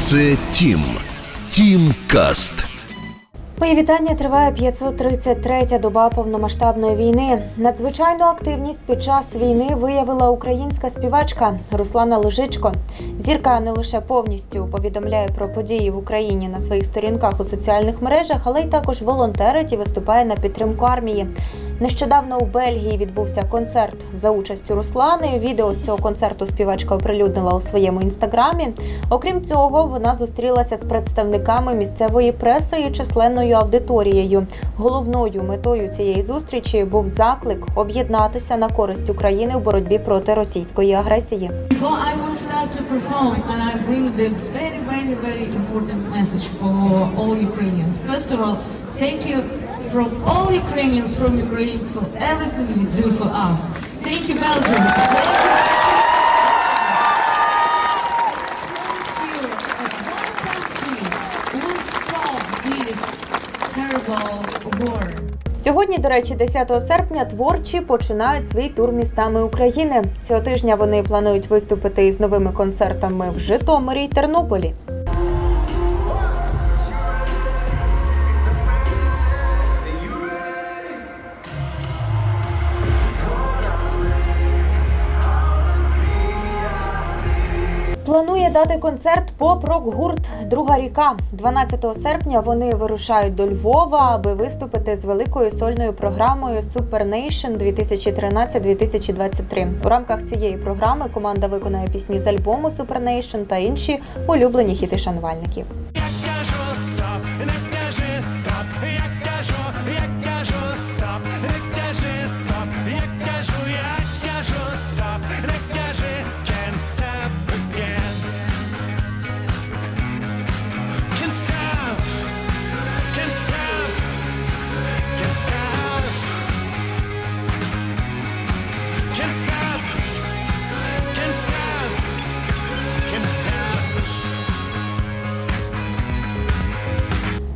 Це Тім. Тім Каст. Мої вітання триває 533-я доба повномасштабної війни. Надзвичайну активність під час війни виявила українська співачка Руслана Лежичко. Зірка не лише повністю повідомляє про події в Україні на своїх сторінках у соціальних мережах, але й також волонтерить і виступає на підтримку армії. Нещодавно у Бельгії відбувся концерт за участю Руслани. Відео з цього концерту співачка оприлюднила у своєму інстаграмі. Окрім цього, вона зустрілася з представниками місцевої преси і численною аудиторією. Головною метою цієї зустрічі був заклик об'єднатися на користь України в боротьбі проти російської агресії. Thank you from all Ukrainians from Ukraine for everything you do for us. Thank you, Belgium. Thank you. Сьогодні, до речі, 10 серпня творчі починають свій тур містами України. Цього тижня вони планують виступити із новими концертами в Житомирі й Тернополі. Планує дати концерт поп-рок гурт Друга ріка. 12 серпня вони вирушають до Львова, аби виступити з великою сольною програмою Nation 2013-2023. У рамках цієї програми команда виконає пісні з альбому Супернейшн та інші улюблені хіти шанувальників.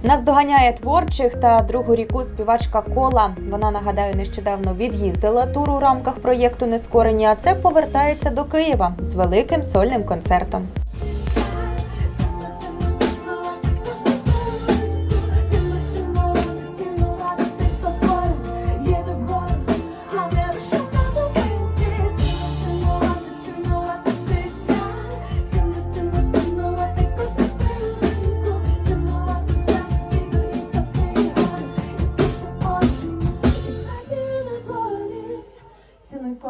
Наздоганяє творчих та другу ріку співачка Кола. Вона нагадаю нещодавно від'їздила тур у рамках проєкту Нескорені, а це повертається до Києва з великим сольним концертом.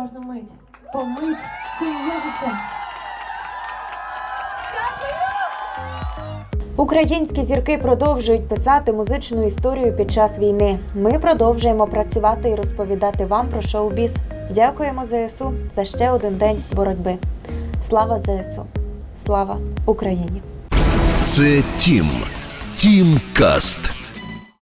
Кожну мить, бо мить це є життя. Українські зірки продовжують писати музичну історію під час війни. Ми продовжуємо працювати і розповідати вам про шоу-біз. Дякуємо ЗСУ за ще один день боротьби. Слава ЗСУ! Слава Україні! Це Тім. Тім Каст.